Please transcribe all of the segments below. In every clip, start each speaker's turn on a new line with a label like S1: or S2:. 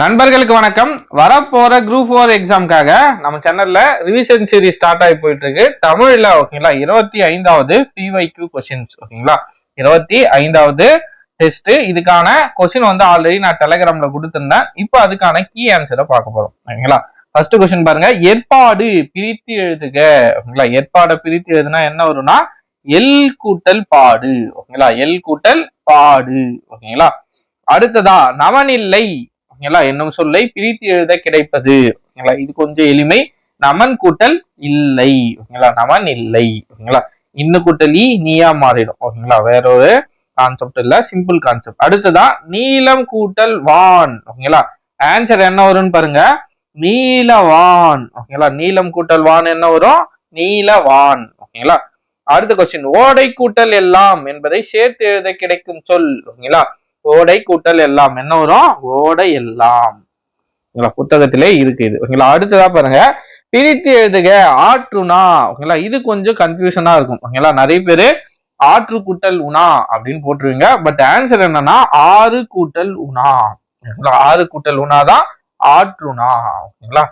S1: நண்பர்களுக்கு வணக்கம். வரப்போற குரூப் ஃபோர் எக்ஸாம்க்காக நம்ம சேனல்ல ரிவிஷன் சீரிஸ் ஸ்டார்ட் ஆகி போயிட்டு இருக்கு தமிழ்ல ஓகேங்களா? இருபத்தி ஐந்தாவது பிஒய்க்யூ கொஸ்டின்ஸ் ஓகேங்களா? இருபத்தி ஐந்தாவது டெஸ்ட் இதுக்கான கொஸ்டின் வந்து ஆல்ரெடி நான் டெலகிராம்ல கொடுத்திருந்தேன். இப்போ அதுக்கான கீ ஆன்சரை பார்க்க போறோம். ஓகேங்களா? ஃபர்ஸ்ட் கொஸ்டின் பாருங்க. ஏற்பாடு பிரித்து எழுதுக. ஓகேங்களா? ஏற்பாடை பிரித்து எழுதுனா என்ன வரும்னா எல் கூட்டல் பாடு. ஓகேங்களா? எல் கூட்டல் பாடு. ஓகேங்களா? அடுத்ததா நவனில்லை. ஓகேங்களா? என்னும் சொல்லை பிரித்து எழுத கிடைப்பது. ஓகேங்களா? இது கொஞ்சம் எளிமை. நமன் கூட்டல் இல்லை. ஓகேங்களா? நமன் இல்லை. ஓகேங்களா? இன்னு கூட்டல் ஈ நீயா மாறிடும். ஓகேங்களா? வேற ஒரு கான்செப்ட் இல்ல. சிம்பிள் கான்செப்ட் அடுத்ததா நீலம் கூட்டல் வான். ஓகேங்களா? ஆன்சர் என்ன வரும்னு பாருங்க. நீலவான் ஓகேங்களா? நீலம் கூட்டல் வான் என்ன வரும்? நீலவான் ஓகேங்களா? அடுத்த கொஸ்டின் ஓடை கூட்டல் எல்லாம் என்பதை சேர்த்து எழுத கிடைக்கும் சொல். ஓகேங்களா? ஓடை கூட்டல் எல்லாம். என்ன வரும்? ஓடை எல்லாம். ஓகேங்களா புத்தகத்திலே இருக்கு இது ஓகேங்களா அடுத்ததா பாருங்க. பிரித்து எழுதுக. ஆற்றுனா ஓகேங்களா இது கொஞ்சம் கன்ஃபியூஷனா இருக்கும். ஓகேங்களா நிறைய பேரு ஆற்று கூட்டல் உணா அப்படின்னு போட்டுருவீங்க. பட் ஆன்சர் என்னன்னா ஆறு கூட்டல் உணா. ஓகேங்களா ஆறு கூட்டல் உணா தான் ஆற்றுனா ஓகேங்களா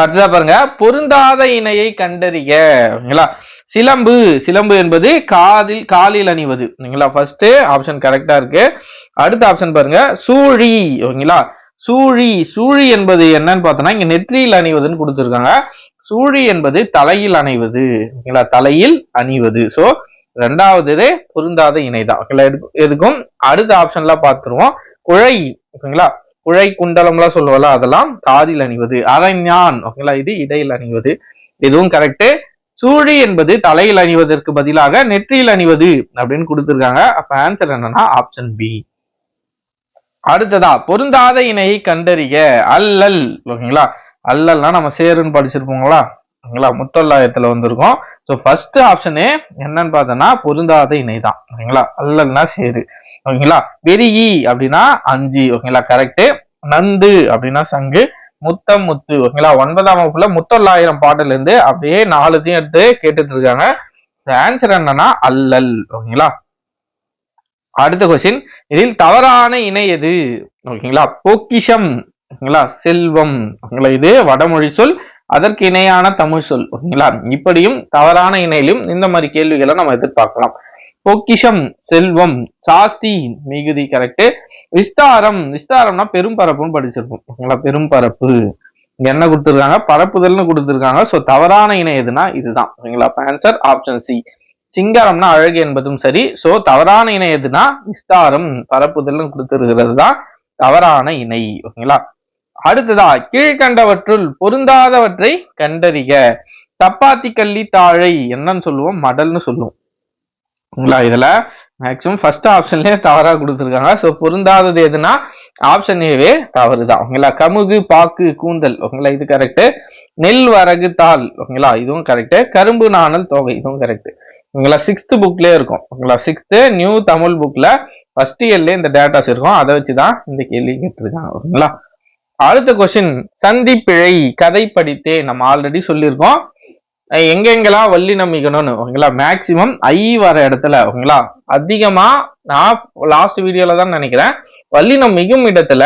S1: அடுத்ததா பாருங்க பொருந்தாத இணையை கண்டறிய ஓகேங்களா? சிலம்பு சிலம்பு என்பது காதில் காலில் அணிவது ஓகேங்களா? ஃபர்ஸ்ட் ஆப்ஷன் கரெக்டா இருக்கு. அடுத்த ஆப்ஷன் பாருங்க சூழி ஓகேங்களா? சூழி சூழி என்பது என்னன்னு பார்த்தோம்னா இங்க நெற்றியில் அணிவதுன்னு கொடுத்துருக்காங்க. சூழி என்பது தலையில் அணிவது ஓகேங்களா? தலையில் அணிவது. சோ ரெண்டாவது பொருந்தாத இணைதான் ஓகேங்களா? எதுக்கும் அடுத்த ஆப்ஷன்ல பார்த்துருவோம் குழை ஓகேங்களா? குழை குண்டலம்லாம் சொல்லுவல அதெல்லாம் காதில் அணிவது. அரைஞான் ஓகேங்களா? இது இடையில் அணிவது. இதுவும் கரெக்டு சூழி என்பது தலையில் அணிவதற்கு பதிலாக நெற்றியில் அணிவது அப்படின்னு கொடுத்துருக்காங்க. அப்ப ஆன்சர் என்னன்னா ஆப்ஷன் பி அடுத்ததா பொருந்தாத இணையை கண்டறிய அல்லல் ஓகேங்களா? அல்லல்னா நம்ம சேருன்னு படிச்சிருப்போங்களா ஓகேங்களா? முத்தொள்ளாயிரத்துல வந்திருக்கோம். ஸோ ஃபர்ஸ்ட் ஆப்ஷனே என்னன்னு பார்த்தோம்னா பொருந்தாத இணை தான் ஓகேங்களா? அல்லல்னா சேரு. ஓகேங்களா? வெறியி அப்படின்னா அஞ்சு ஓகேங்களா? கரெக்ட் நந்து அப்படின்னா சங்கு. முத்தம் முத்து ஓகேங்களா? ஒன்பதாம் வகுப்புல முத்தொள்ளாயிரம் பாட்டுல இருந்து அப்படியே நாலுத்தையும் எடுத்து கேட்டுட்டு இருக்காங்க ஆன்சர் என்னன்னா அல்லல் ஓகேங்களா? அடுத்த கொஸ்டின் இதில் தவறான இணை எது? ஓகேங்களா? பொக்கிஷம் ஓகேங்களா? செல்வம் ஓகேங்களா? இது வடமொழி சொல் அதற்கு இணையான தமிழ் சொல் ஓகேங்களா? இப்படியும் தவறான இணையிலும் இந்த மாதிரி கேள்விகளை நம்ம எதிர்பார்க்கலாம். பொக்கிஷம் செல்வம் சாஸ்தி மிகுதி கரெக்ட் விஸ்தாரம் விஸ்தாரம்னா பெரும்பரப்புன்னு படிச்சிருப்போம். ஓகேங்களா பெரும்பரப்பு இங்க என்ன கொடுத்துருக்காங்க? பரப்புதல்னு கொடுத்துருக்காங்க. ஸோ தவறான இணை எதுனா இதுதான். ஓகேங்களா ஆன்சர் ஆப்ஷன் சி சிங்காரம்னா அழகு என்பதும் சரி. சோ தவறான இணை எதுனா? விஸ்தாரம் பரப்புதல்னு கொடுத்துருக்கிறது தான் தவறான இணை. ஓகேங்களா அடுத்ததா கீழ்கண்டவற்றுள் பொருந்தாதவற்றை கண்டறிக. சப்பாத்தி கள்ளி தாழை என்னன்னு சொல்லுவோம் மடல்னு சொல்லுவோம். ஓகேங்களா இதுல மேக்சிமம் ஃபர்ஸ்ட் ஆப்ஷன்லயே தவறா கொடுத்துருக்காங்க. ஸோ பொருந்தாதது எதுனா ஆப்ஷன் ஏவே தவறு தான் ஓகேங்களா கமுகு பாக்கு கூந்தல். ஓகேங்களா இது கரெக்டு நெல் வரகு தாள். ஓகேங்களா இதுவும் கரெக்டு கரும்பு நாணல் தொகை. இதுவும் கரெக்டு ஓகேங்களா சிக்ஸ்த் புக்லயே இருக்கும். ஓகேங்களா சிக்ஸ்த் நியூ தமிழ் புக்ல ஃபர்ஸ்ட் இயர்லேயே இந்த டேட்டாஸ் இருக்கும். அதை வச்சு தான் இந்த கேள்வி கேட்டிருக்காங்க. ஓகேங்களா அடுத்த கொஸ்டின் சந்திப்பிழை கதை படித்தே. நம்ம ஆல்ரெடி சொல்லியிருக்கோம். எங்கெங்கெல்லாம் வள்ளி நம்பிக்கணும்னு ஓகேங்களா? மேக்சிமம் ஐ வர இடத்துல ஓகேங்களா? அதிகமா நான் லாஸ்ட் வீடியோல தான் நினைக்கிறேன். வல்லினம் மிகும் இடத்துல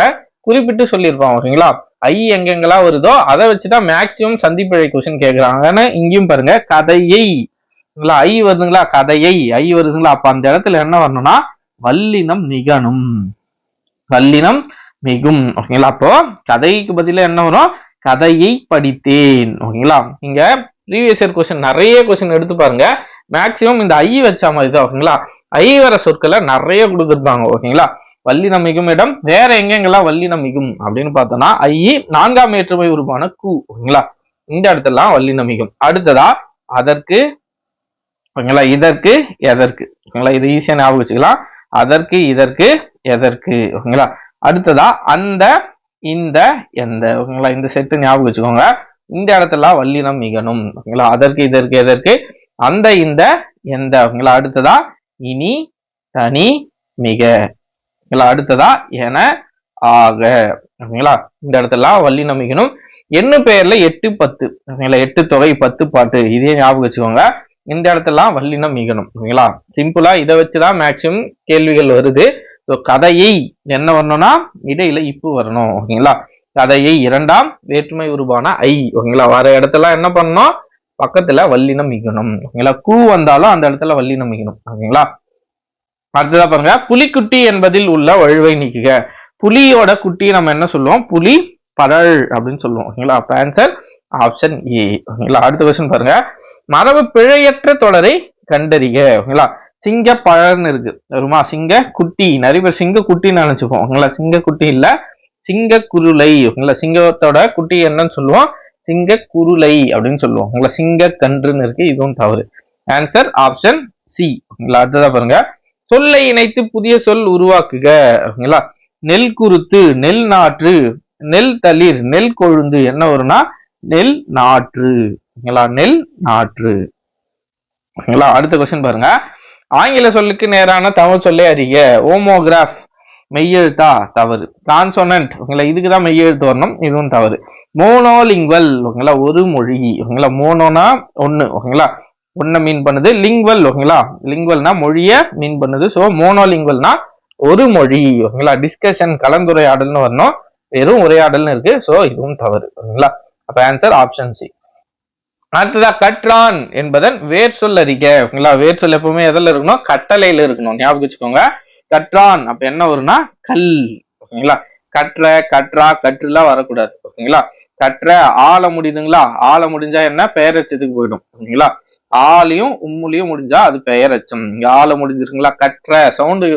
S1: குறிப்பிட்டு சொல்லியிருப்பான் ஓகேங்களா? ஐ எங்கெங்கெல்லாம் வருதோ அதை வச்சுதான் மேக்சிமம் சந்திப்பிழை கொஸ்டின் கேட்குறாங்கன்னு இங்கேயும் பாருங்க கதையை. ஓகேங்களா? ஐ வருதுங்களா? கதையை. ஐ வருதுங்களா? அப்ப அந்த இடத்துல என்ன வரணும்னா வல்லினம் நிகனும் வல்லினம் மிகும் ஓகேங்களா? அப்போ கதைக்கு பதில என்ன வரும்? கதையை படித்தேன் ஓகேங்களா? இங்க ப்ரீவியஸ் இயர் கொஸ்டின் நிறைய கொஸ்டின் எடுத்து பாருங்க. மேக்சிமம் இந்த ஐ வச்ச மாதிரி தான் ஓகேங்களா? ஐ வர சொற்களை நிறைய கொடுத்துருப்பாங்க ஓகேங்களா? வள்ளி மிகும் இடம் வேற எங்கெங்கெல்லாம் வள்ளி மிகும் அப்படின்னு பார்த்தோம்னா ஐ நான்காம் ஏற்றுமை உருவான கு ஓகேங்களா? இந்த இடத்துலலாம் வள்ளி மிகும் அடுத்ததா அதற்கு ஓகேங்களா? இதற்கு எதற்கு? ஓகேங்களா? இது ஈஸியாக ஞாபகம் வச்சுக்கலாம். அதற்கு இதற்கு எதற்கு? ஓகேங்களா? அடுத்ததா அந்த இந்த எந்த ஓகேங்களா? இந்த செட்டு ஞாபகம் வச்சுக்கோங்க. இந்த இடத்துல வல்லினம் மிகணும் ஓகேங்களா? அதற்கு இதற்கு எதற்கு? அந்த இந்த எந்த ஓகேங்களா? அடுத்ததா இனி தனி மிக ஓகேங்களா? அடுத்ததா என ஆக ஓகேங்களா? இந்த இடத்துல வல்லினம் மிகணும். என்ன பெயர்ல எட்டு பத்து ஓகேங்களா? எட்டு தொகை பத்து பாட்டு இதே ஞாபகம் வச்சுக்கோங்க. இந்த இடத்துல வல்லினம் மிகணும் ஓகேங்களா? சிம்பிளா இதை வச்சுதான் மேக்சிமம் கேள்விகள் வருது. ஸோ கதையை என்ன வரணும்னா இடையில இப்பு வரணும் ஓகேங்களா? கதையை இரண்டாம் வேற்றுமை உருவான ஐ. ஓகேங்களா? வர இடத்துல என்ன பண்ணணும்? பக்கத்துல வல்லினம் மிகணும். ஓகேங்களா? கூ வந்தாலும் அந்த இடத்துல வல்லினம் மிகணும். ஓகேங்களா? அடுத்ததா பாருங்க. புலிக்குட்டி என்பதில் உள்ள வழுவை நீக்குக. புலியோட குட்டி நம்ம என்ன சொல்லுவோம்? புலி பழல் அப்படின்னு சொல்லுவோம். ஓகேங்களா? அப்ப ஆன்சர் ஆப்ஷன் ஏ ஓகேங்களா? அடுத்த கொஸ்டின் பாருங்க. மரபு பிழையற்ற தொடரை கண்டறிக. ஓகேங்களா? சிங்க பழன்னு இருக்கு. வருமா? சிங்க குட்டி நிறைய பேர் சிங்க குட்டின்னு நினைச்சுப்போம். ஓகேங்களா? சிங்க குட்டி இல்லை. சிங்க குருளை ஓகேங்களா சிங்கத்தோட குட்டி என்னன்னு சொல்லுவோம். சிங்க குருளை அப்படின்னு சொல்லுவோம். ஓகேங்களா சிங்க கன்றுன்னு இருக்கு இதுவும் தவறு. ஆன்சர் ஆப்ஷன் சி ஓகேங்களா அடுத்ததா பாருங்க. சொல்லை இணைத்து புதிய சொல் உருவாக்குக. ஓகேங்களா நெல் குருத்து நெல் நாற்று நெல் தளிர் நெல் கொழுந்து என்ன வரும்னா? நெல் நாற்று. ஓகேங்களா நெல் நாற்று. ஓகேங்களா அடுத்த கொஸ்டின் பாருங்க. ஆங்கில சொல்லுக்கு நேரான தமிழ் சொல்லை அறிக. ஓமோகிராஃப் மெய்யெழுத்தா தவறு. கான்சோனன்ட் ஓகேங்களா இதுக்கு தான் மெய்யெழுத்து வரணும். இதுவும் தவறு. மோனோலிங்குவல் ஓகேங்களா ஒரு மொழி. ஓகேங்களா மோனோனா ஒன்று ஓகேங்களா? ஒன்றை மீன் பண்ணுது லிங்குவல் ஓகேங்களா? லிங்குவல்னா மொழியை மீன் பண்ணுது. ஸோ மோனோலிங்குவல்னா ஒரு மொழி. ஓகேங்களா? டிஸ்கஷன் கலந்துரையாடல்னு வரணும். வெறும் உரையாடல்னு இருக்கு. ஸோ இதுவும் தவறு. ஓகேங்களா? அப்போ ஆன்சர் ஆப்ஷன் சி அடுத்ததா கற்றான் என்பதன் வேர் சொல் ஓகேங்களா? வேர் சொல் எப்பவுமே எதில் இருக்கணும்? கட்டளையில் இருக்கணும். ஞாபகம் வச்சுக்கோங்க. கற்றான். அப்ப என்ன வரும்னா? கல். ஓகேங்களா? கற்ற கற்றா கற்றுலாம் வரக்கூடாது. ஓகேங்களா? கற்ற ஆள முடியுதுங்களா? ஆள முடிஞ்சா என்ன? பெயரச்சத்துக்கு போயிடும். ஓகேங்களா? ஆலையும் உம்முலையும் முடிஞ்சா அது பெயரச்சம் இங்க ஆள முடிஞ்சிருக்குங்களா? கற்ற. சவுண்டு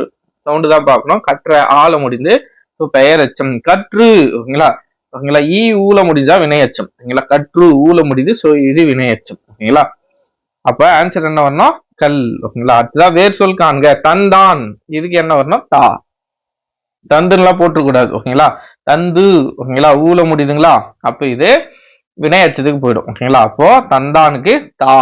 S1: சவுண்டு தான் பார்க்கணும். கற்ற ஆள முடிந்து இப்போ பெயரச்சம் கற்று. ஓகேங்களா? ஓகேங்களா? ஈ ஊல முடிஞ்சா வினையச்சம் ஓகேங்களா? கற்று ஊல முடியுது ஸோ இது வினையச்சம் ஓகேங்களா? அப்ப ஆன்சர் என்ன வரணும்? கல் ஓகேங்களா? அடுத்ததான் வேர் சொல் காண்க. தந்தான். இதுக்கு என்ன வரணும்? தா. தந்துலாம் போட்டுக்கூடாது ஓகேங்களா? தந்து ஓகேங்களா? ஊல முடியுதுங்களா? அப்ப இது வினையச்சதுக்கு போயிடும் ஓகேங்களா? அப்போ தந்தானுக்கு தா.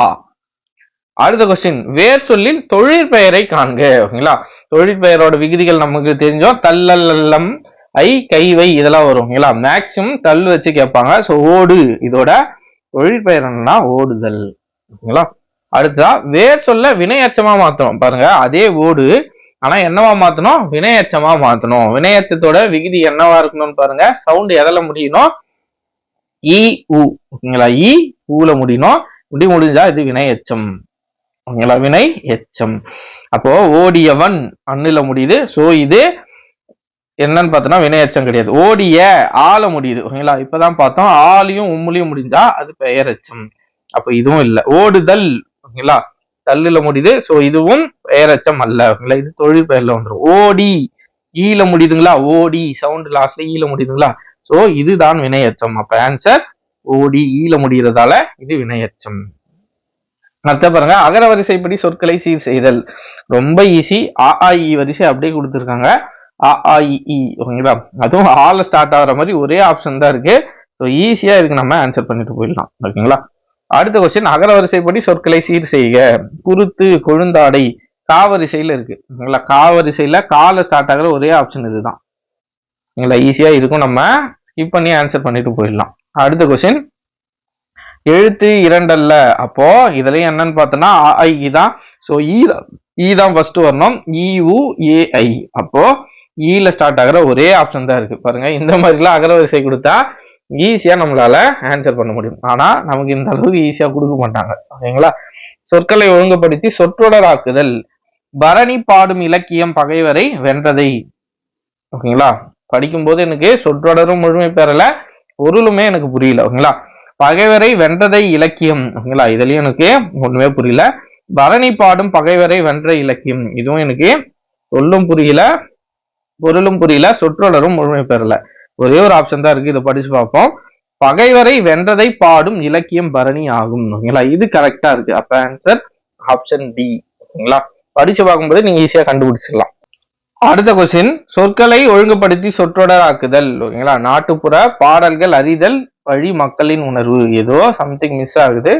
S1: அடுத்த கொஸ்டின் வேர் சொல்லில் தொழிற்பெயரை காண்க ஓகேங்களா? தொழிற்பெயரோட விகுதிகள் நமக்கு தெரிஞ்சோம் தல்லல்லம் ஐ கைவை இதெல்லாம் வரும் ஓகேங்களா? மேக்சிமம் தல் வச்சு கேட்பாங்க. ஸோ ஓடு. இதோட தொழிற்பெயர் என்னன்னா ஓடுதல் ஓகேங்களா? அடுத்ததா வேர் சொல்ல வினையச்சமா மாத்தணும். பாருங்க அதே ஓடு ஆனா என்னவா மாத்தணும்? வினையச்சமா மாத்தணும். வினையச்சத்தோட விகுதி என்னவா இருக்கணும்னு பாருங்க சவுண்ட் எதில் முடியணும்? இ உ. ஓகேங்களா? இ ஊல முடியணும். முடி முடிஞ்சா இது வினையச்சம். ஓகேங்களா? வினை எச்சம் அப்போ ஓடியவன் அண்ணுல முடியுது. சோ இது என்னன்னு பார்த்தோம்னா வினையச்சம் கிடையாது. ஓடிய ஆள முடியுது. ஓகேங்களா? இப்பதான் பார்த்தோம். ஆளையும் உம்முலையும் முடிஞ்சா அது பெயரெச்சம். அப்ப இதுவும் இல்லை. ஓடுதல் ஓகேங்களா? தள்ளுல முடியுது. சோ இதுவும் பெயரச்சம் அல்ல. ஓகேங்களா? இது தொழில் பெயர்ல வந்துடும் ஓடி. ஈல முடியுதுங்களா? ஓடி. சவுண்ட் லாஸ்ட்ல ஈல முடியுதுங்களா? சோ இதுதான் வினையச்சம். அப்ப ஆன்சர் ஓடி. ஈல முடிகிறதால இது வினையச்சம். அடுத்த பாருங்க. அகர வரிசைப்படி சொற்களை சீர் செய்தல். ரொம்ப ஈஸி ஆ இ வரிசை அப்படியே கொடுத்துருக்காங்க. அ ஆ இ ஓகேங்களா? அதுவும் ஆல ஸ்டார்ட் ஆகுற மாதிரி ஒரே ஆப்ஷன் தான் இருக்கு. ஸோ ஈஸியா இதுக்கு நம்ம ஆன்சர் பண்ணிட்டு போயிடலாம். ஓகேங்களா? அடுத்த கொஸ்டின் அகர வரிசைப்படி சொற்களை சீர் செய்க. குருத்து கொழுந்தாடை காவரிசையில இருக்கு. ஓகேங்களா காவரிசையில கால ஸ்டார்ட் ஆகுற ஒரே ஆப்ஷன் இதுதான். ஓகேங்களா ஈஸியா இதுக்கும் நம்ம ஸ்கிப் பண்ணி ஆன்சர் பண்ணிட்டு போயிடலாம். அடுத்த கொஸ்டின் எழுத்து இரண்டல்ல. அப்போ இதுலயும் என்னன்னு பார்த்தோம்னா ஐ, தான். ஸோ ஈ ஈ தான் ஃபர்ஸ்ட் வரணும். இ உ அப்போ ஈல ஸ்டார்ட் ஆகுற ஒரே ஆப்ஷன் தான் இருக்கு. பாருங்க இந்த மாதிரிலாம் அகரவரிசை கொடுத்தா ஈஸியாக நம்மளால ஆன்சர் பண்ண முடியும். ஆனால் நமக்கு இந்த அளவுக்கு ஈஸியாக கொடுக்க மாட்டாங்க. ஓகேங்களா சொற்களை ஒழுங்குபடுத்தி சொற்றொடராக்குதல் பரணி பாடும் இலக்கியம் பகைவரை வென்றதை. ஓகேங்களா? படிக்கும்போது எனக்கு சொற்றொடரும் முழுமை பெறல பொருளுமே எனக்கு புரியல. ஓகேங்களா? பகைவரை வென்றதை இலக்கியம். ஓகேங்களா? இதுலயும் எனக்கு ஒண்ணுமே புரியல. பரணி பாடும் பகைவரை வென்ற இலக்கியம். இதுவும் எனக்கு சொல்லும் புரியல பொருளும் புரியல சொற்றொடரும் முழுமை பெறல. ஒரே ஒரு ஆப்ஷன் தான் இருக்கு. இதை படிச்சு பார்ப்போம். பகைவரை வென்றதை பாடும் இலக்கியம் பரணி ஆகும். ஓகேங்களா? இது கரெக்டா இருக்கு. அப்ப ஆன்சர் ஆப்ஷன் டி ஓகேங்களா? படிச்சு பார்க்கும்போது நீங்க ஈஸியா கண்டுபிடிச்சிடலாம். அடுத்த கொஸ்டின் சொற்களை ஒழுங்குபடுத்தி சொற்றொடராக்குதல். ஓகேங்களா? நாட்டுப்புற பாடல்கள் அறிதல் வழி மக்களின் உணர்வு. ஏதோ சம்திங் மிஸ் ஆகுது.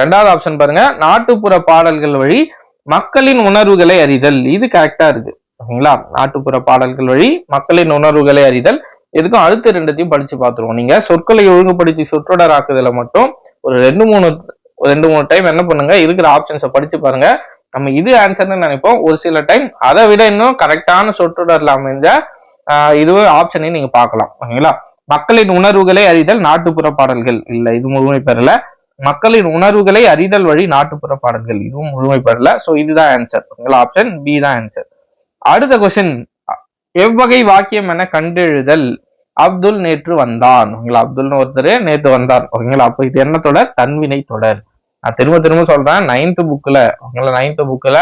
S1: ரெண்டாவது ஆப்ஷன் பாருங்க. நாட்டுப்புற பாடல்கள் வழி மக்களின் உணர்வுகளை அறிதல். இது கரெக்டா இருக்கு. ஓகேங்களா? நாட்டுப்புற பாடல்கள் வழி மக்களின் உணர்வுகளை அறிதல். எதுக்கும் அடுத்த ரெண்டுத்தையும் படிச்சு பார்த்துருவோம். நீங்க சொற்களை ஒழுங்குபடுத்தி சொற்றொடராக்குதல மட்டும் ஒரு ரெண்டு மூணு ரெண்டு மூணு டைம் என்ன பண்ணுங்க? இருக்கிற ஆப்ஷன்ஸை படிச்சு பாருங்க. நம்ம இது ஆன்சர்னு நினைப்போம். ஒரு சில டைம் அதை விட இன்னும் கரெக்டான சொற்றொடர்ல அமைஞ்ச இது ஆப்ஷனையும் நீங்க பார்க்கலாம். ஓகேங்களா? மக்களின் உணர்வுகளை அறிதல் நாட்டுப்புற பாடல்கள். இல்ல இது முழுமை பெறல. மக்களின் உணர்வுகளை அறிதல் வழி நாட்டுப்புற பாடல்கள். இதுவும் முழுமை பெறல. சோ இதுதான் ஆன்சர் ஓகேங்களா? ஆப்ஷன் பி தான் ஆன்சர் அடுத்த கொஸ்டின் எவ்வகை வாக்கியம் என கண்டெழுதல்? அப்துல் நேற்று வந்தான். ஓகேங்களா அப்துல்னு ஒருத்தர் நேற்று வந்தான் ஓகேங்களா? அப்போ இது என்ன தொடர்? தன்வினை தொடர். நான் திரும்ப திரும்ப சொல்றேன். நைன்த் புக்கில் ஓகேங்களா? நைன்த் புக்கில்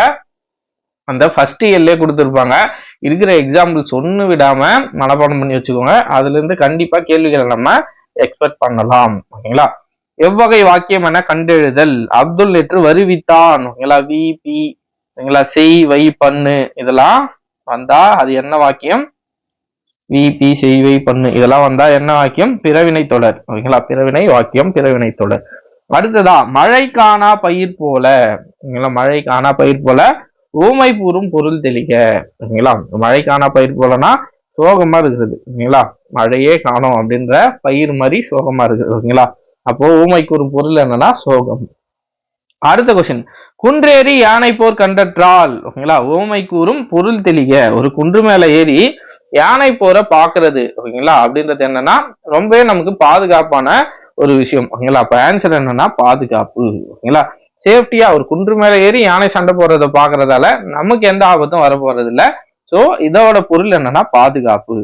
S1: அந்த ஃபர்ஸ்ட் இயர்லேயே கொடுத்துருப்பாங்க. இருக்கிற எக்ஸாம்பிள்ஸ் ஒன்று விடாம மனப்பாடம் பண்ணி வச்சுக்கோங்க. அதுலேருந்து கண்டிப்பாக கேள்விகளை நம்ம எக்ஸ்பெக்ட் பண்ணலாம். ஓகேங்களா? எவ்வகை வாக்கியம் என கண்டெழுதல். அப்துல் நேற்று வருவித்தான். ஓகேங்களா? வி பி ஓகேங்களா? செய் வை பண்ணு. இதெல்லாம் வந்தா அது என்ன வாக்கியம்? விபி செய்வை பண்ணு. இதெல்லாம் வந்தா என்ன வாக்கியம்? பிறவினை தொடர். ஓகேங்களா? பிறவினை வாக்கியம் பிறவினை தொடர். அடுத்ததா மழை காணா பயிர் போல. ஓகேங்களா? மழை காணா பயிர் போல ஊமை கூறும் பொருள் தெளிக. ஓகேங்களா? மழை காணா பயிர் போலனா சோகமா இருக்குது. ஓகேங்களா? மழையே காணோம் அப்படின்ற பயிர் மாதிரி சோகமா இருக்குது. ஓகேங்களா? அப்போ ஊமை கூறும் பொருள் என்னன்னா சோகம். அடுத்த கொஸ்டின் குன்றேறி யானை போர் கண்டற்றால். ஓகேங்களா? ஊமை கூறும் பொருள் தெளிக. ஒரு குன்று மேல ஏறி யானை போரை பாக்குறது ஓகேங்களா? அப்படின்றது என்னன்னா ரொம்பவே நமக்கு பாதுகாப்பான ஒரு விஷயம் ஓகேங்களா? அப்ப ஆன்சர் என்னன்னா பாதுகாப்பு ஓகேங்களா? சேஃப்டியா ஒரு குன்று மேல ஏறி யானை சண்டை போடுறத பாக்குறதால நமக்கு எந்த ஆபத்தும் வர போறது இல்ல சோ இதோட பொருள் என்னன்னா பாதுகாப்பு.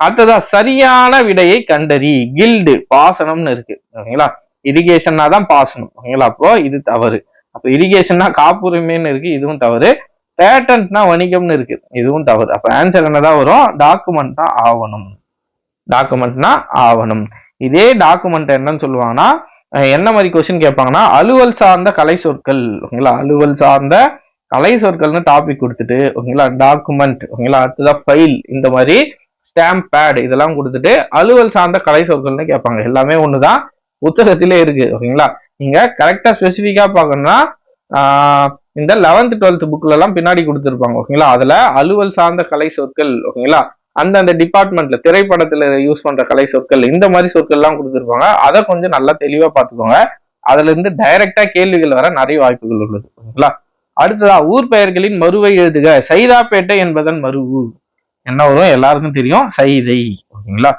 S1: அடுத்ததா சரியான விடையை கண்டறி கில்டு பாசனம்னு இருக்கு ஓகேங்களா? இரிகேஷன்னா தான் பாசனம் ஓகேங்களா? அப்போ இது தவறு. அப்ப இரிகேஷன்னா காப்புரிமைன்னு இருக்கு இதுவும் தவறு. பேட்டன்ட்னா வணிகம்னு இருக்கு இதுவும் தவறு. அப்ப ஆன்சர் என்னதான் வரும்? டாக்குமெண்ட் தான் ஆவணம். டாக்குமெண்ட்னா ஆவணம். இதே டாக்குமெண்ட் என்னன்னு சொல்லுவாங்கன்னா என்ன மாதிரி கொஸ்டின் கேட்பாங்கன்னா அலுவல் சார்ந்த கலை சொற்கள். ஓகேங்களா? அலுவல் சார்ந்த கலை சொற்கள்னு டாபிக் கொடுத்துட்டு ஓகேங்களா? டாக்குமெண்ட் ஓகேங்களா? அடுத்ததான் ஃபைல் இந்த மாதிரி ஸ்டாம்ப் பேட் இதெல்லாம் கொடுத்துட்டு அலுவல் சார்ந்த கலை சொற்கள்னு கேட்பாங்க. எல்லாமே ஒண்ணுதான். புத்தகத்திலே இருக்கு. ஓகேங்களா? நீங்க கரெக்டா ஸ்பெசிஃபிக்கா பார்க்கணும்னா ஆஹ் இந்த லெவன்த் டுவெல்த் புக்ல எல்லாம் பின்னாடி கொடுத்துருப்பாங்க ஓகேங்களா அதுல அலுவல் சார்ந்த கலை சொற்கள் ஓகேங்களா அந்தந்த டிபார்ட்மெண்ட்ல திரைப்படத்துல யூஸ் பண்ற கலை சொற்கள் இந்த மாதிரி சொற்கள் எல்லாம் கொடுத்துருப்பாங்க. அதை கொஞ்சம் நல்லா தெளிவா பார்த்துக்கோங்க. அதுல இருந்து டைரக்டா கேள்விகள் வர நிறைய வாய்ப்புகள் உள்ளது ஓகேங்களா அடுத்ததா ஊர் பெயர்களின் மறுவை எழுதுக. சைதாப்பேட்டை என்பதன் மருவு என்ன வரும்? எல்லாருக்கும் தெரியும். சைதை ஓகேங்களா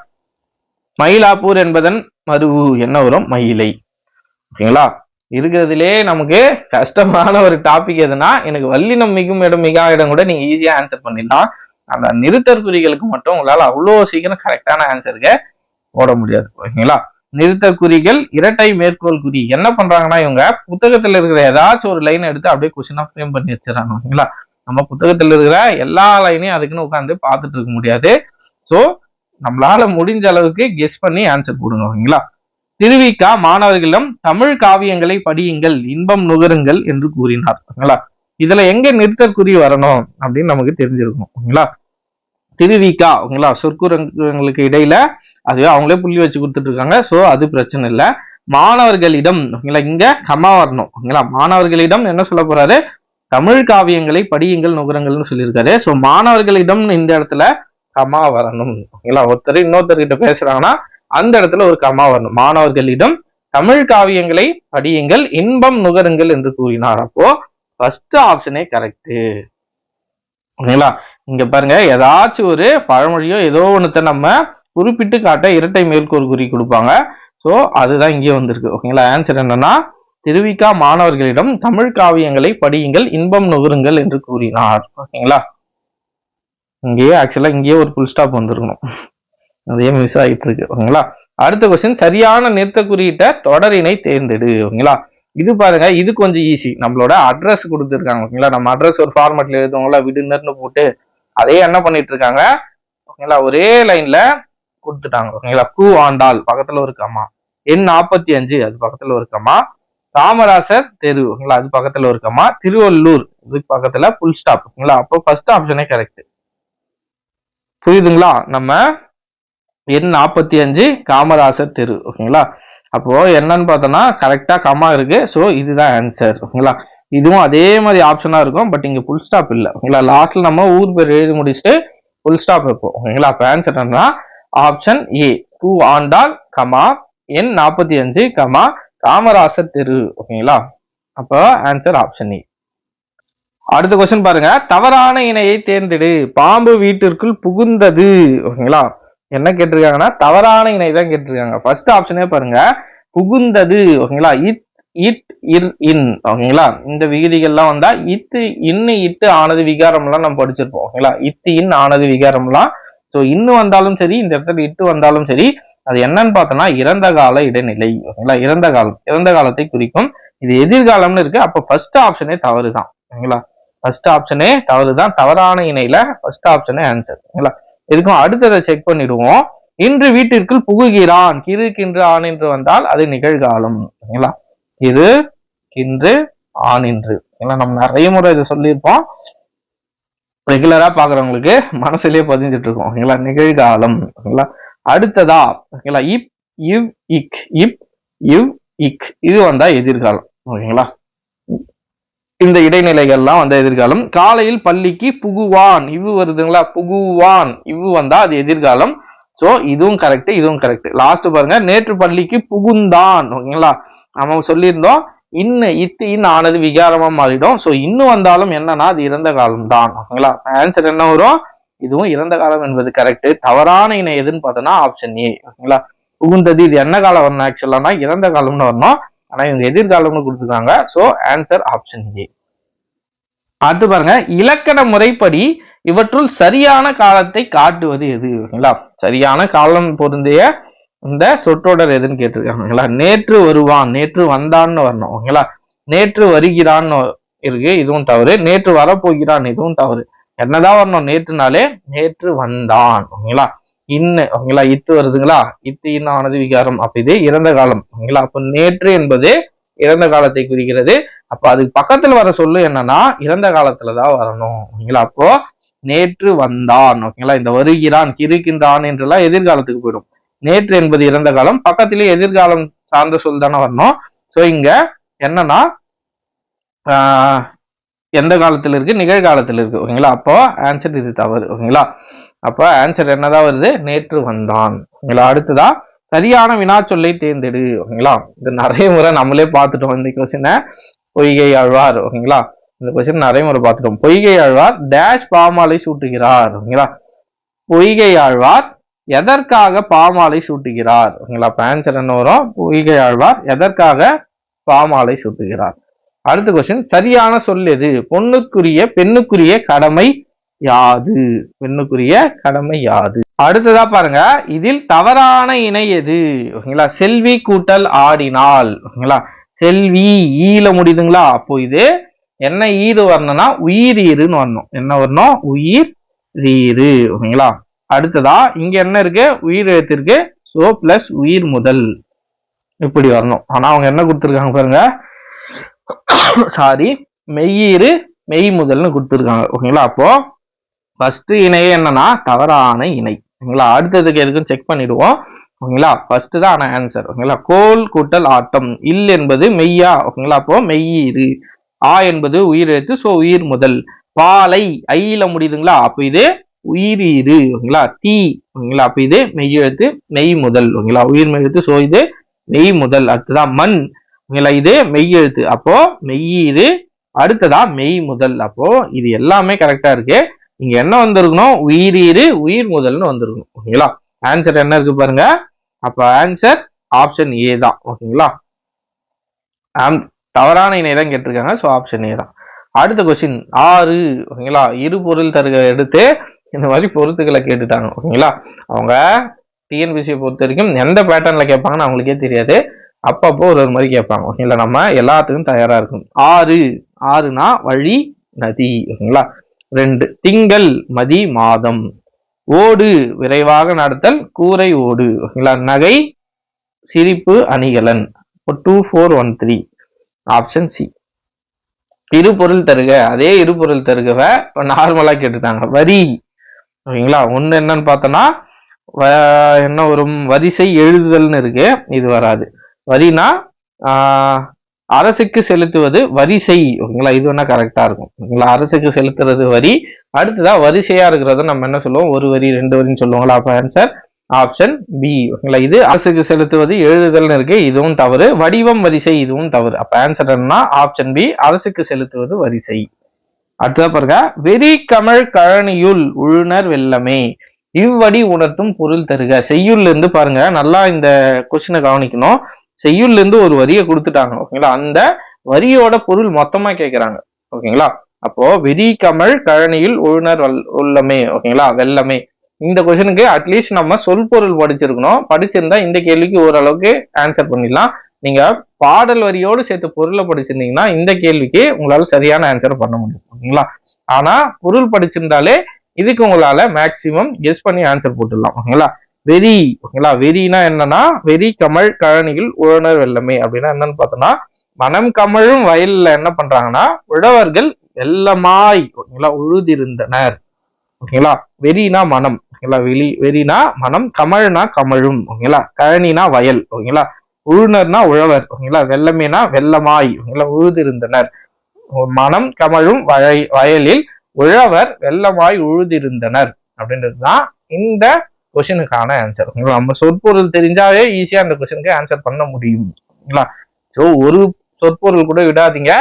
S1: மயிலாப்பூர் என்பதன் மருவு என்ன வரும்? மயிலை ஓகேங்களா இருக்கிறதுலே நமக்கு கஷ்டமான ஒரு டாபிக் எதுனா எனக்கு வல்லினம் மிகும் இடம் மிகா இடம் கூட நீங்க ஈஸியா ஆன்சர் பண்ணிடலாம். அந்த நிறுத்தற் குறிகளுக்கு மட்டும் உங்களால அவ்வளோ சீக்கிரம் கரெக்டான ஆன்சருக்கு போட முடியாது ஓகேங்களா? நிறுத்த குறிகள் இரட்டை மேற்கோள் குறி. என்ன பண்றாங்கன்னா இவங்க புத்தகத்துல இருக்கிற ஏதாச்சும் ஒரு லைன் எடுத்து அப்படியே கொஸ்டினா ஃப்ரேம் பண்ணி வச்சிடறாங்க ஓகேங்களா? நம்ம புத்தகத்துல இருக்கிற எல்லா லைனையும் அதுக்குன்னு உட்காந்து பார்த்துட்டு இருக்க முடியாது. ஸோ நம்மளால முடிஞ்ச அளவுக்கு கெஸ் பண்ணி ஆன்சர் போடுங்க ஓகேங்களா? திருவிக்கா மாணவர்களிடம் தமிழ் காவியங்களை படியுங்கள் இன்பம் நுகருங்கள் என்று கூறினார். ஓகேங்களா? இதுல எங்க நிறுத்தற்குறி வரணும் அப்படின்னு நமக்கு தெரிஞ்சிருக்கும். ஓகேங்களா? திருவிக்கா ஓகேங்களா? சொற்குறங்களுக்கு இடையில அதுவே அவங்களே புள்ளி வச்சு கொடுத்துட்டு இருக்காங்க சோ அது பிரச்சனை இல்லை. மாணவர்களிடம் ஓகேங்களா? இங்க கமா வரணும். ஓகேங்களா? மாணவர்களிடம் என்ன சொல்ல போறாரு? தமிழ் காவியங்களை படியுங்கள் நுகரங்கள்னு சொல்லியிருக்காரு. சோ மாணவர்களிடம் இந்த இடத்துல கமா வரணும். ஓகேங்களா? ஒருத்தர் இன்னொருத்தர்கிட்ட பேசுறாங்கன்னா அந்த இடத்துல ஒரு கமா வரணும். மாணவர்களிடம் தமிழ் காவியங்களை படியுங்கள் இன்பம் நுகருங்கள் என்று கூறினார். அப்போ ஃபர்ஸ்ட் ஆப்ஷனே கரெக்டு ஓகேங்களா? இங்க பாருங்க ஏதாச்சும் ஒரு பழமொழியோ ஏதோ ஒன்றத்தை நம்ம குறிப்பிட்டு காட்ட இரட்டை மேற்கோள் குறி கொடுப்பாங்க. ஸோ அதுதான் இங்கே வந்திருக்கு. ஓகேங்களா? ஆன்சர் என்னன்னா திருவிக்கா மாணவர்களிடம் தமிழ் காவியங்களை படியுங்கள் இன்பம் நுகருங்கள் என்று கூறினார். ஓகேங்களா? இங்கேயே ஆக்சுவலா இங்கேயே ஒரு புல் ஸ்டாப் வந்திருக்கணும். அதே மிஸ் ஆகிட்டு இருக்கு ஓகேங்களா அடுத்த கொஸ்டின் சரியான நிறுத்த குறியீட்ட தொடரினை தேர்ந்தெடு ஓகேங்களா இது பாருங்க இது கொஞ்சம் ஈஸி நம்மளோட அட்ரஸ் கொடுத்துருக்காங்க ஓகேங்களா நம்ம அட்ரஸ் ஒரு ஃபார்மேட்ல எழுதுவோங்களா விடுனர்னு போட்டு அதே என்ன பண்ணிட்டு இருக்காங்க? ஓகேங்களா ஒரே லைன்ல கொடுத்துட்டாங்க ஓகேங்களா கூ ஆண்டாள் பக்கத்துல ஒரு கம்மா எண் நாற்பத்தி அஞ்சு அது பக்கத்துல ஒரு கம்மா காமராசர் தெரு ஓகேங்களா அது பக்கத்துல ஒரு கம்மா திருவள்ளூர் இதுக்கு பக்கத்துல புல் ஸ்டாப் ஓகேங்களா அப்போ ஃபர்ஸ்ட் ஆப்ஷனே கரெக்ட் புரியுதுங்களா? நம்ம எண் நாற்பத்தி அஞ்சு காமராசர் தெரு ஓகேங்களா? அப்போ என்னன்னு பார்த்தோம்னா கரெக்டாக கம்மா இருக்கு. ஸோ இதுதான் ஆன்சர் ஓகேங்களா? இதுவும் அதே மாதிரி ஆப்ஷனாக இருக்கும் பட் இங்கே ஃபுல் ஸ்டாப் இல்லை ஓகேங்களா? லாஸ்ட்ல நம்ம ஊர் பேர் எழுதி முடிச்சுட்டு ஃபுல் ஸ்டாப் வைப்போம் ஓகேங்களா? அப்போ ஆன்சர் என்னன்னா ஆப்ஷன் ஏ டூ ஆண்டால் கமா எண் நாற்பத்தி அஞ்சு கமா காமராசர் தெரு ஓகேங்களா? அப்போ ஆன்சர் ஆப்ஷன் ஏ அடுத்த கொஸ்டின் பாருங்க. தவறான இணையை தேர்ந்தெடு. பாம்பு வீட்டிற்குள் புகுந்தது ஓகேங்களா? என்ன கேட்டிருக்காங்கன்னா தவறான இணை தான் கேட்டிருக்காங்க. ஃபர்ஸ்ட் ஆப்ஷனே பாருங்க. புகுந்தது ஓகேங்களா? இட் இட் இர் இன் ஓகேங்களா? இந்த விகுதிகள்லாம் வந்தா இத்து இன்னு இட்டு ஆனது விகாரம்லாம் நம்ம படிச்சிருப்போம் ஓகேங்களா? இத்து இன் ஆனது விகாரம்லாம். ஸோ இன்னு வந்தாலும் சரி இந்த இடத்துல இட்டு வந்தாலும் சரி அது என்னன்னு பார்த்தோம்னா இறந்த கால இடைநிலை ஓகேங்களா? இறந்த காலம் இறந்த காலத்தை குறிக்கும். இது எதிர்காலம்னு இருக்கு. அப்ப ஃபர்ஸ்ட் ஆப்ஷனே தவறு தான் ஓகேங்களா? ஃபர்ஸ்ட் ஆப்ஷனே தவறு தான் தவறான இணையில ஃபர்ஸ்ட் ஆப்ஷனே ஆன்சர் ஓகேங்களா? இதுக்கும் அடுத்ததை செக் பண்ணிடுவோம். இன்று வீட்டிற்குள் புகுகிறான். கிறு கின்று ஆண் என்று வந்தால் அது நிகழ்காலம். ஓகேங்களா இது இன்று ஆண் இன்று ஓகேங்களா நம்ம நிறைய முறை இதை சொல்லியிருப்போம். ரெகுலரா பாக்குறவங்களுக்கு மனசுலயே பதிஞ்சிட்டு இருக்கும். ஓகேங்களா நிகழ்காலம். ஓகேங்களா அடுத்ததா ஓகேங்களா இப் இவ் இக் இப் இவ் இக். இது வந்தா எதிர்காலம். ஓகேங்களா இந்த இடைநிலைகள்லாம் வந்த எதிர்காலம். காலையில் பள்ளிக்கு புகுவான். இவ்வு வருதுங்களா? புகுவான். இவ்வு வந்தா அது எதிர்காலம். சோ இதுவும் கரெக்ட் இதுவும் கரெக்ட் லாஸ்ட் பாருங்க. நேற்று பள்ளிக்கு புகுந்தான். ஓகேங்களா? நம்ம சொல்லியிருந்தோம். இன்னு இத்து இன் ஆனது விகாரமா மாறிடும். சோ இன்னும் வந்தாலும் என்னன்னா அது இறந்த காலம் தான் ஓகேங்களா? ஆன்சர் என்ன வரும்? இதுவும் இறந்த காலம் என்பது கரெக்ட் தவறான இணை எதுன்னு பார்த்தோம்னா ஆப்ஷன் ஏ ஓகேங்களா? புகுந்தது இது என்ன காலம் வரணும் ஆக்சுவலானா இறந்த காலம்னு வரணும். ஆனால் இவங்க எதிர்காலம்னு கொடுத்துருக்காங்க. ஸோ ஆன்சர் ஆப்ஷன் ஏ அடுத்து பாருங்க. இலக்கண முறைப்படி இவற்றுள் சரியான காலத்தை காட்டுவது எது? ஓகேங்களா? சரியான காலம் பொருந்திய இந்த சொற்றொடர் எதுன்னு கேட்டிருக்காங்க. ஓகேங்களா? நேற்று வருவான். நேற்று வந்தான்னு வரணும். ஓகேங்களா? நேற்று வருகிறான்னு இருக்கு. இதுவும் தவறு. நேற்று வரப்போகிறான். இதுவும் தவறு. என்னதான் வரணும்? நேற்றுனாலே நேற்று வந்தான். ஓகேங்களா? இன்னு ஓகேங்களா? இத்து வருதுங்களா? இத்து இன்ன ஆனது விகாரம். அப்ப இது இறந்த காலம் ஓகேங்களா? அப்ப நேற்று என்பது இறந்த காலத்தை குறிக்கிறது. அப்ப அதுக்கு பக்கத்துல வர சொல்லு என்னன்னா இறந்த காலத்துலதான் வரணும் ஓகேங்களா? அப்போ நேற்று வந்தான் ஓகேங்களா? இந்த வருகிறான் கிறுக்கின்றான் என்றெல்லாம் எதிர்காலத்துக்கு போயிடும். நேற்று என்பது இறந்த காலம் பக்கத்திலே எதிர்காலம் சார்ந்த சொல் தானே வரணும். சோ இங்க என்னன்னா ஆஹ் எந்த காலத்துல இருக்கு? நிகழ்காலத்துல இருக்கு ஓகேங்களா? அப்போ ஆன்சர் இது தவறு ஓகேங்களா? அப்போ ஆன்சர் என்னதான் வருது? நேற்று வந்தான். ஓகேங்களா அடுத்ததா சரியான வினா சொல்லை தேர்ந்தெடு ஓகேங்களா? இது நிறைய முறை நம்மளே பார்த்துட்டோம் இந்த கொஸ்டினை பொய்கை ஆழ்வார் ஓகேங்களா? இந்த கொஸ்டின் நிறைய முறை பார்த்துட்டோம். பொய்கை ஆழ்வார் டேஷ் பாமாலை சூட்டுகிறார் ஓகேங்களா? பொய்கை ஆழ்வார் எதற்காக பாமாலை சூட்டுகிறார் ஓகேங்களா? இப்போ ஆன்சர் என்ன வரும்? பொய்கை ஆழ்வார் எதற்காக பாமாலை சூட்டுகிறார்? அடுத்த கொஸ்டின் சரியான சொல் எது? பொண்ணுக்குரிய பெண்ணுக்குரிய கடமை யாது. பெண்ணுக்குரிய கடமை யாது. அடுத்ததா பாருங்க இதில் தவறான இணை எது? ஓகேங்களா? செல்வி கூட்டல் ஆடினால். ஓகேங்களா? செல்வி ஈல முடியுதுங்களா? அப்போ இது என்ன ஈது வரணும்னா உயிர் ஈருன்னு வரணும். என்ன வரணும்? உயிர் ரீரு ஓகேங்களா? அடுத்ததா இங்க என்ன இருக்கு? உயிர் எழுத்திருக்கு. சோ பிளஸ் உயிர் முதல். இப்படி வரணும். ஆனா அவங்க என்ன கொடுத்துருக்காங்க பாருங்க? சாரி மெய்யீரு மெய் முதல்னு கொடுத்துருக்காங்க. ஓகேங்களா? அப்போ ஃபர்ஸ்ட் இணையே என்னன்னா தவறான இணை. ஓகேங்களா? அடுத்ததுக்கு எதுக்கும் செக் பண்ணிடுவோம். ஓகேங்களா? ஃபர்ஸ்ட் தான் ஆன்சர் ஓகேங்களா? கோல் கூட்டல் ஆட்டம். இல் என்பது மெய்யா. ஓகேங்களா? அப்போ மெய்யீரு ஆ என்பது உயிர் எழுத்து ஸோ உயிர் முதல். பாலை ஐயில முடியுதுங்களா? அப்போ இது உயிரீரு ஓகேங்களா? தீ. ஓகேங்களா? அப்போ இது மெய் எழுத்து மெய் முதல். ஓகேங்களா? உயிர் மெய் எழுத்து ஸோ இது நெய் முதல். அடுத்ததான் மண். ஓகேங்களா? இது மெய் எழுத்து. அப்போ மெய்யீரு அடுத்ததா மெய் முதல். அப்போ இது எல்லாமே கரெக்டா இருக்கு. இங்க என்ன வந்திருக்கணும்? உயிரீரு உயிர் முதல்னு வந்திருக்கணும். ஓகேங்களா? ஆன்சர் என்ன இருக்கு பாருங்க. அப்ப ஆன்சர் ஆப்ஷன் ஏ தான். ஓகேங்களா? ஆம், தவறான இணை தான் கேட்டிருக்காங்க. ஸோ ஆப்ஷன் ஏ தான். அடுத்த கொஸ்டின் ஆறு. ஓகேங்களா? இரு பொருள் தருக எடுத்து இந்த மாதிரி பொருத்துக்களை கேட்டுட்டாங்க. ஓகேங்களா? அவங்க டிஎன்பிசியை பொறுத்த வரைக்கும் எந்த பேட்டர்ன்ல கேட்பாங்கன்னு அவங்களுக்கே தெரியாது. அப்பப்போ ஒரு ஒரு மாதிரி கேட்பாங்க. ஓகேங்களா? நம்ம எல்லாத்துக்கும் தயாரா இருக்கும் ஆறு. ஆறுனா வழி நதி. ஓகேங்களா? ரெண்டு திங்கள் மதி மாதம். ஓடு விரைவாக நடத்தல் கூரை ஓடு. ஓகேங்களா? நகை சிரிப்பு அணிகலன். Two four one three option C இருபொருள் தருக. அதே இருபொருள் தருகவ நார்மலா கேட்டுட்டாங்க. வரி. ஓகேங்களா? ஒன்று என்னன்னு பார்த்தோன்னா வ- என்ன வரும்? வரிசை எழுதுதல்னு இருக்கு. இது வராது. வரினா அரசுக்கு செலுத்துவது வரிசை. ஓகேங்களா? இது வேணா கரெக்டா இருக்கும். ஓகேங்களா? அரசுக்கு செலுத்துறது வரி. அடுத்ததா வரிசையா இருக்கிறத நம்ம என்ன சொல்லுவோம்? ஒரு வரி ரெண்டு வரின்னு சொல்லுவாங்களா? அப்ப ஆன்சர் ஆப்ஷன் பி ஓகேங்களா? இது அரசுக்கு செலுத்துவது எழுதுதல்னு இருக்கு. இதுவும் தவறு. வடிவம் வரிசை இதுவும் தவறு. அப்ப ஆன்சர் என்னன்னா ஆப்ஷன் பி அரசுக்கு செலுத்துவது வரிசை. அடுத்ததா பாருங்க. வெறி கமழ் கழனியுள் உழுனர் வெள்ளமே. இவ்வடி உணர்த்தும் பொருள் தருக. செய்யுள்ல இருந்து பாருங்க. நல்லா இந்த கொஸ்டினை கவனிக்கணும். செய்யுள்ல இருந்து ஒரு வரியை கொடுத்துட்டாங்க ஓகேங்களா? அந்த வரியோட பொருள் மொத்தமா கேட்குறாங்க ஓகேங்களா? அப்போ வெறி கமல் கழனியில் உழுனர் வல்- உள்ளமே ஓகேங்களா? வெள்ளமே இந்த கொஸ்டினுக்கு அட்லீஸ்ட் நம்ம சொல் பொருள் படிச்சிருக்கணும். படிச்சிருந்தா இந்த கேள்விக்கு ஓரளவுக்கு ஆன்சர் பண்ணிடலாம். நீங்க பாடல் வரியோடு சேர்த்து பொருளை படிச்சிருந்தீங்கன்னா இந்த கேள்விக்கு உங்களால சரியான ஆன்சர் பண்ண முடியும் ஓகேங்களா? ஆனா பொருள் படிச்சிருந்தாலே இதுக்கு உங்களால மேக்சிமம் கெஸ் பண்ணி ஆன்சர் போட்டுடலாம் ஓகேங்களா? வெறி ஓகேங்களா? வெறினா என்னன்னா வெறி கமழ் கழனியில் உழனர் வெள்ளமே. அப்படின்னா என்னன்னு பார்த்தோம்னா மனம் கமழும் வயல்ல என்ன பண்றாங்கன்னா உழவர்கள் வெள்ளமாய் ஓகேங்களா உழுதிருந்தனர். ஓகேங்களா? வெறினா மனம் ஓகேங்களா? வெளி வெறினா மனம் கமழ்னா கமழும் ஓகேங்களா? கழனினா வயல் ஓகேங்களா? உழுனர்னா உழவர் ஓகேங்களா? வெள்ளமேனா வெள்ளமாய் ஓகேங்களா? உழுதிருந்தனர். மனம் கமழும் வய வயலில் உழவர் வெள்ளமாய் உழுதிருந்தனர். அப்படின்றதுதான் இந்த கொஷினுக்கான ஆன்சர் நம்ம சொற்பொருள் தெரிஞ்சாவே ஈஸியா அந்த கொஷினுக்கு ஆன்சர் பண்ண முடியும். ஓகேங்களா ஸோ ஒரு சொற்பொருள் கூட விடாதீங்க.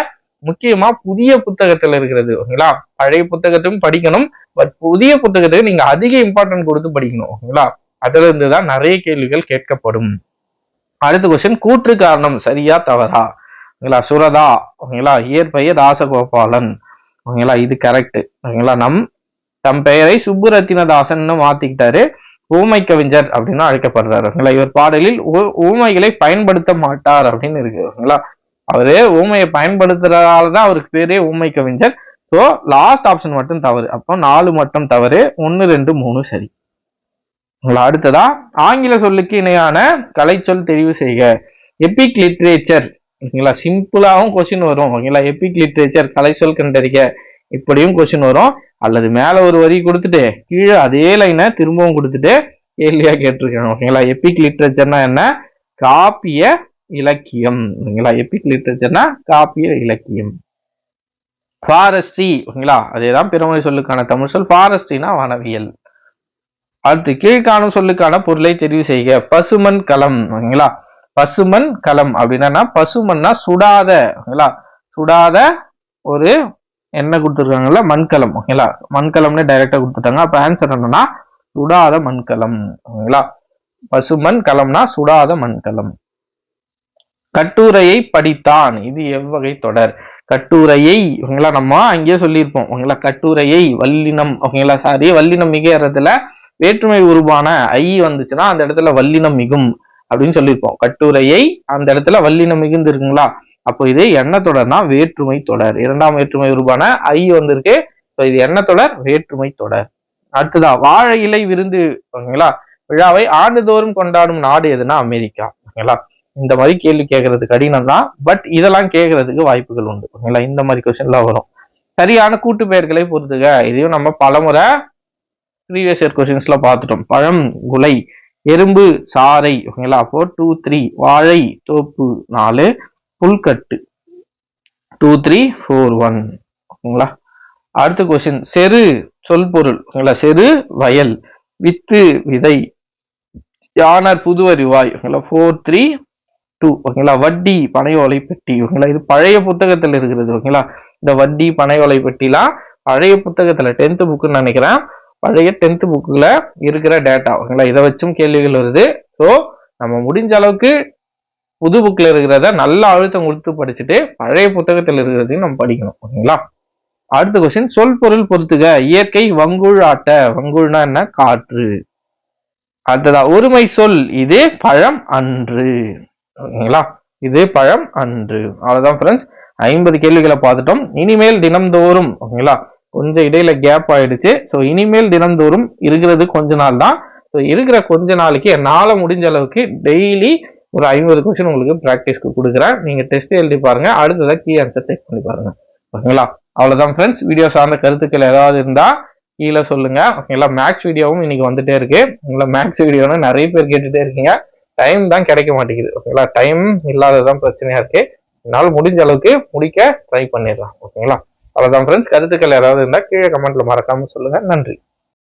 S1: முக்கியமா புதிய புத்தகத்துல இருக்கிறது. ஓகேங்களா? பழைய புத்தகத்தையும் படிக்கணும். பட் புதிய புத்தகத்துக்கு நீங்க அதிக இம்பார்ட்டன்ட் கொடுத்து படிக்கணும். ஓகேங்களா? அதுல இருந்து தான் நிறைய கேள்விகள் கேட்கப்படும். அடுத்த கொஸ்டின் கூற்று காரணம் சரியா தவறா? ஓகேங்களா? சுரதா. ஓகேங்களா? இயற்பெயர் ராசகோபாலன் ஓகேங்களா? இது கரெக்ட் ஓகேங்களா? நம் தம் பெயரை சுப்புரத்தினதாசன் மாத்திக்கிட்டாரு. ஊமை கவிஞர் அப்படின்னு அழைக்கப்படுறாரு இவர் பாடலில் ஊமைகளை பயன்படுத்த மாட்டார் அப்படின்னு இருக்குங்களா அவரு ஊமையை பயன்படுத்துறதாலதான் அவருக்கு பேரே ஊமை கவிஞர் ஸோ லாஸ்ட் ஆப்ஷன் மட்டும் தவறு. அப்போ நாலு மட்டும் தவறு. ஒன்னு ரெண்டு மூணு சரி. உங்களை அடுத்ததா ஆங்கில சொல்லுக்கு இணையான கலைச்சொல் தெரிவு செய்க. எபிக் லிட்ரேச்சர் ஓகேங்களா? சிம்பிளாகவும் கொஸ்டின் வரும் ஓகேங்களா? எபிக் லிட்ரேச்சர் கலைச்சொல் கண்டறிக. இப்படியும் கொஸ்டின் வரும். அல்லது மேலே ஒரு வரி கொடுத்துட்டு கீழே அதே லைனை திரும்பவும் கொடுத்துட்டு கேள்வியாக கேட்டிருக்காங்க ஓகேங்களா? எபிக் லிட்ரேச்சர்னா என்ன? காப்பிய இலக்கியம். ஓகேங்களா? எபிக் லிட்ரேச்சர்னா காப்பிய இலக்கியம். ஃபாரஸ்ட்ரி ஓகேங்களா? அதேதான் பிறமொழி சொல்லுக்கான தமிழ் சொல். ஃபாரஸ்ட்ரினா வனவியல். அடுத்து கீழ்காணும் சொல்லுக்கான பொருளை தெரிவு செய்க. பசுமண் களம் ஓகேங்களா? பசுமண் களம் அப்படின்னா பசுமண்ணா சுடாத. ஓகேங்களா? சுடாத ஒரு என்ன கொடுத்துருக்காங்கல்ல? மண்கலம் ஓகேங்களா? மண்கலம்னு டைரக்டா கொடுத்துட்டாங்க. அப்ப ஆன்சர் என்னன்னா சுடாத மண்கலம் ஓகேங்களா? பசுமண் கலம்னா சுடாத மண்கலம். கட்டுரையை படித்தான். இது எவ்வகை தொடர்? கட்டுரையை ஓகேங்களா? நம்ம அங்கேயே சொல்லியிருப்போம் ஓகேங்களா? கட்டுரையை வல்லினம் ஓகேங்களா? சாரி வல்லினம் மிகையறதுல வேற்றுமை உருவான ஐ வந்துச்சுன்னா அந்த இடத்துல வல்லினம் மிகும் அப்படின்னு சொல்லியிருப்போம். கட்டுரையை அந்த இடத்துல வல்லினம் மிகுந்து இருக்குங்களா அப்போ இது என்ன தொடர்னா வேற்றுமை தொடர். இரண்டாம் வேற்றுமை உருவான ஐ வந்திருக்கு. ஸோ இது என்ன தொடர் வேற்றுமை தொடர். அடுத்ததா வாழை இலை விருந்து ஓகேங்களா? விழாவை ஆண்டுதோறும் கொண்டாடும் நாடு எதுனா அமெரிக்கா ஓகேங்களா? இந்த மாதிரி கேள்வி கேட்கறது கடினம் தான். பட் இதெல்லாம் கேட்கறதுக்கு வாய்ப்புகள் உண்டு ஓகேங்களா? இந்த மாதிரி கொஸ்டின்லாம் வரும். சரியான கூட்டு பெயர்களை பொறுத்துக. இதையும் நம்ம பலமுறை ப்ரீவியஸ் இயர் கொஸ்டின்ஸ்ல பார்த்துட்டோம். பழம் குலை எறும்பு சாறை ஓகேங்களா? அப்போ டூ த்ரீ வாழை தோப்பு நாலு. புல்கட்டு டூ த்ரீ ஃபோர் ஒன் ஓகேங்களா? அடுத்த கொஸ்டின் செரு சொல் பொருள். ஓகேங்களா? செரு வயல். வித்து விதை. யானர் புதுவரிவாய் ஓகேங்களா? ஃபோர் த்ரீ டூ ஓகேங்களா? வட்டி பனை பெட்டி. ஓகேங்களா? இது பழைய புத்தகத்தில் இருக்கிறது. ஓகேங்களா? இந்த வட்டி பனை பெட்டிலாம் பழைய புத்தகத்தில். டென்த் புக்குன்னு நினைக்கிறேன். பழைய டென்த் புக்கில் இருக்கிற டேட்டா ஓகேங்களா? இதை வச்சும் கேள்விகள் வருது. ஸோ நம்ம முடிஞ்ச அளவுக்கு புது புக்கில் இருக்கிறத நல்ல அழுத்தம் கொடுத்து படிச்சுட்டு பழைய புத்தகத்தில் இருக்கிறதையும் நம்ம படிக்கணும் ஓகேங்களா? அடுத்த கொஸ்டின் சொல் பொருள் பொறுத்துக இயற்கை வங்குழ் ஆட்ட. வங்குழ்னா என்ன? காற்று. அடுத்ததா ஒருமை சொல் இது பழம் அன்று. ஓகேங்களா? இது பழம் அன்று. அவ்வளவுதான் ஃப்ரெண்ட்ஸ் ஐம்பது கேள்விகளை பார்த்துட்டோம். இனிமேல் தினம்தோறும் ஓகேங்களா? கொஞ்சம் இடையில கேப் ஆயிடுச்சு. ஸோ இனிமேல் தினம்தோறும் இருக்கிறது கொஞ்ச நாள் தான் ஸோ இருக்கிற கொஞ்ச நாளைக்கு என்னால் முடிஞ்ச அளவுக்கு டெய்லி ஒரு ஐம்பது கொஸ்டின் உங்களுக்கு ப்ராக்டிஸ்க்கு கொடுக்குறேன். நீங்கள் டெஸ்ட் எழுதி பாருங்க. அடுத்ததாக கீ ஆன்சர் செக் பண்ணி பாருங்க. ஓகேங்களா? அவ்வளோதான் ஃப்ரெண்ட்ஸ் வீடியோ சார்ந்த கருத்துக்கள் ஏதாவது இருந்தால் கீழே சொல்லுங்க. ஓகேங்களா? மேக்ஸ் வீடியோவும் இன்னைக்கு வந்துட்டே இருக்கு. உங்களை மேக்ஸ் வீடியோன்னு நிறைய பேர் கேட்டுட்டே இருக்கீங்க. டைம் தான் கிடைக்க மாட்டேங்குது. ஓகேங்களா? டைம் இல்லாததான் பிரச்சனையா இருக்கு. என்னால் முடிஞ்ச அளவுக்கு முடிக்க ட்ரை பண்ணிடலாம். ஓகேங்களா? அவ்வளோதான் ஃப்ரெண்ட்ஸ் கருத்துக்கள் ஏதாவது இருந்தால் கீழே கமெண்ட்ல மறக்காம சொல்லுங்க. நன்றி.